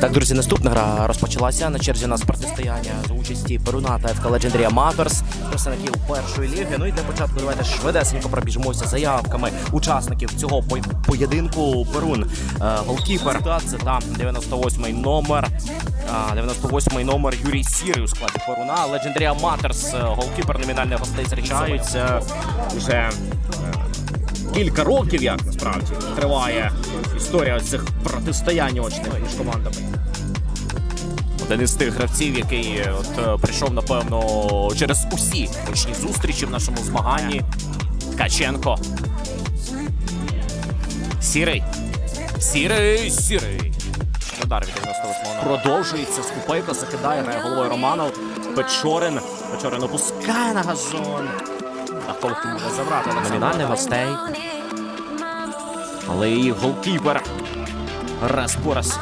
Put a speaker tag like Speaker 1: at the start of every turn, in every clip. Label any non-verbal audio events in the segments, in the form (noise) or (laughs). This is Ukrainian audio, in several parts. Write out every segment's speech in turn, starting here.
Speaker 1: Так, друзі, наступна гра розпочалася. На черзі у нас протистояння за участі Перуна та ФК Legendary Amateurs, представників першої ліги. Ну і для початку давайте швидесенько пробіжимося заявками учасників цього поєдинку. Перун е, голкіпер. Та це там 98-й номер. А, 98-й номер Юрій Сірий у складі Перуна. Legendary Amateurs, е, голкіпер номінальних гостей зустрічаються вже. Кілька років, як насправді триває історія цих протистоянь очних між командами. Один із тих гравців, який от е, прийшов, напевно, через усі очні зустрічі в нашому змаганні. Ткаченко. Сірий. Сірий, сірий. Удар від 98 Продовжується. Скупейко закидає, головою Романов. Печорин. Печорин опускає на газон. Може забрати номінальних гостей. Але і голкіпер. Раз по раз.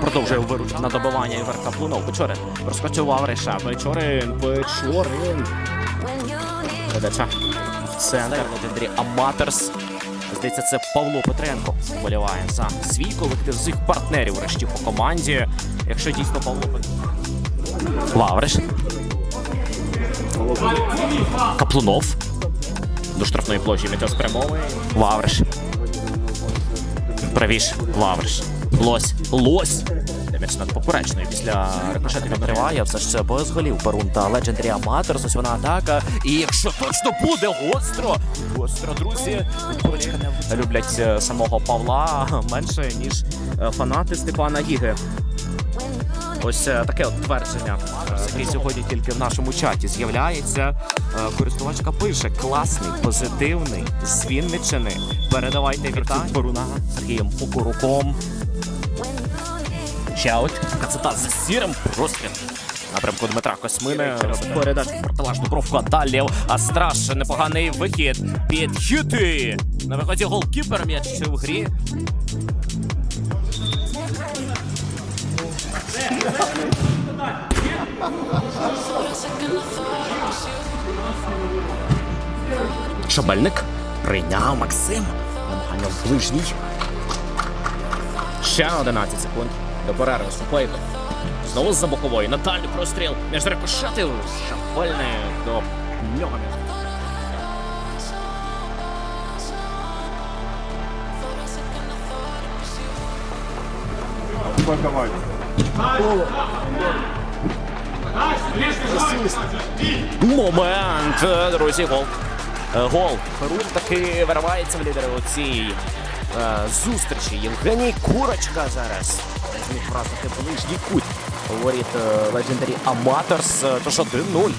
Speaker 1: Продовжує виручити на добивання Івер Каплунов. Печорин. Розпрацював Реша. Печорин. Печорин. Передача в центр. Легендарі Аматерс. Здається, це Павло Петренко вболіває за свій колектив з їх партнерів врешті по команді. Якщо дійсно Павло Петренко. Лавриш. Каплунов. До штрафної площі Мітьо спрямовує. Лавриш. Правіш. Лавриш. Лось. Лось. Де М'яч над поперечною після рикошету відриває. Все ж це без голів Перун та Legendary Amateurs. Ось вона атака. І якщо точно буде гостро, гостро, друзі. Люблять е, самого Павла (laughs) менше, ніж е, фанати Степана Гіги. Ось е, таке от твердження, яке сьогодні тільки в нашому чаті з'являється. Е, Користувачка пише: класний, позитивний, з Вінниччини. Передавайте вітання Боруна Сергієм Покуруком. Чаут. Кацета за сірим простріл. Напрямку Дмитра Космини. Передачу в протилежну бровку. А далі Астраш. Непоганий вихід. Підхити. На виході голкіпер м'яч ще в грі. Шабельник прийняв Максим. Намагання в ближній. Ще 11 секунд. До перерви Супейко. Знову з-за бокової. На дальню простріл. Між рикошетів. Шабельник до нього. Момент, е, друзі, гол. Е, Гол. Перун таки виривається в лідери у цій е, зустрічі. Євгеній Курочка зараз зміг вразити ближній кут. Говорить Legendary Amateurs. Тож 1-0.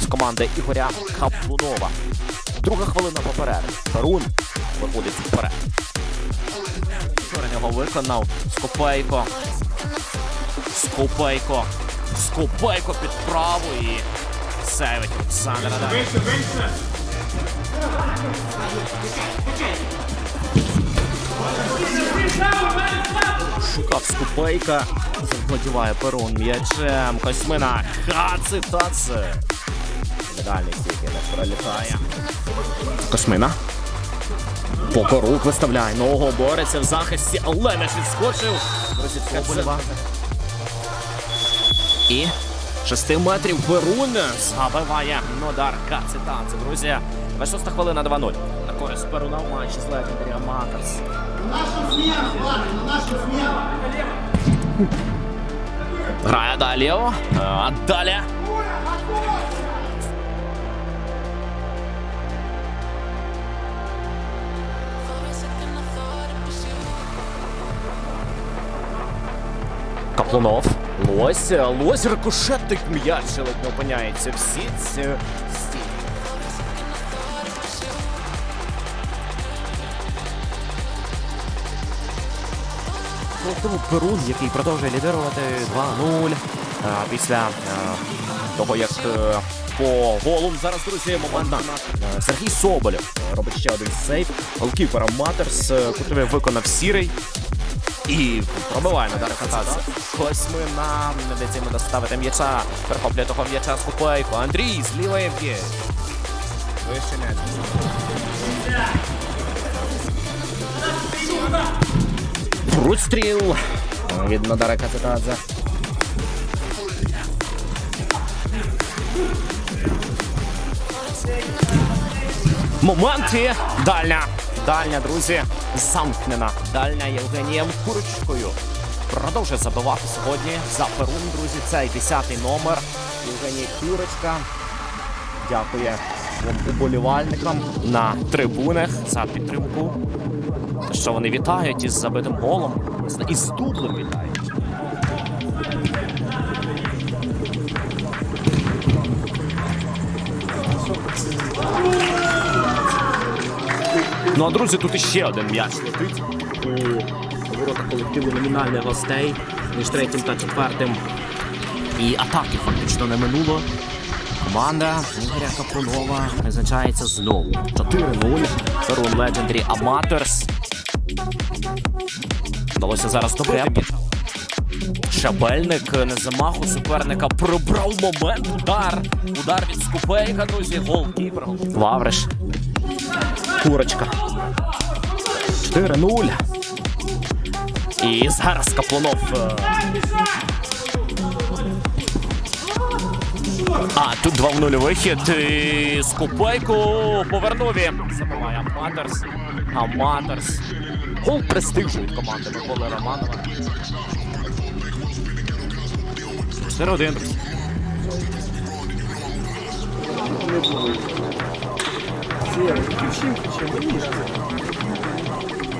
Speaker 1: З команди Ігоря Каплунова. Друга хвилина попереду. Перун виходить вперед. Вчора його виконав. Скопейко. Скопейко. Скопейко під праву і сейвить Олександр Адамов. Шукав Скупейка. Завладіває перун м'ячем. Косьмина. Хаци таце. Дальний стільки не пролітає. Космина. Покорук виставляє ногу, бореться в захисті, але м'яч відскочив. Соболєва. І 6 метрів Берун забиває Нодар Кацитанце. Друзі, 26 хвилина 2-0. На користь Перуна в матчі з Legendary Amateurs. Грає далі. А далі. Каплунов. Лось. Лось рикошетить м'яч, ледь не опиняється в сітці. Стій. Колективу Перун, який продовжує лідирувати 2-0 е, після е, того, як е, по голу зараз, друзі, момент е, Сергій Соболєв робить ще один сейв. Голкіпер Матерс, котрий виконав сірий. І пробиває на дари кататься. Косьмина не дається йому доставити м'яча. Перехоплює того м'яча з купейку. Андрій з лівої б'є. Вище м'яч. Простріл від Нодара Кацетадзе. Моменти. Дальня. Дальня, друзі. Замкнена. Дальня Євгенієм Курочкою. Продовжує забивати сьогодні за Перун, друзі. Цей 10-й номер. Євгеній Курочка. Дякує уболівальникам на трибунах за підтримку. Що вони вітають із забитим голом. з- дублем вітають. Ну а друзі, тут іще один м'яч летить у ворота колективу номінальних гостей між третім та четвертим. І атаки фактично не минуло. Команда Ігоря Капунова визначається знову. 4-0. Перун Legendary Amateurs. Вдалося зараз м'яч. Шабельник не замаху суперника пробрав момент. Удар. Удар від Скупейка, друзі. Голкіпер. Лавриш. Курочка. 4-0. І зараз Каплунов. Е, а, тут 2-0 вихід. І Скупайку повернув він. Забиває Аматерс. Аматерс. Гол престижу від команди Миколи Романова. 4-1.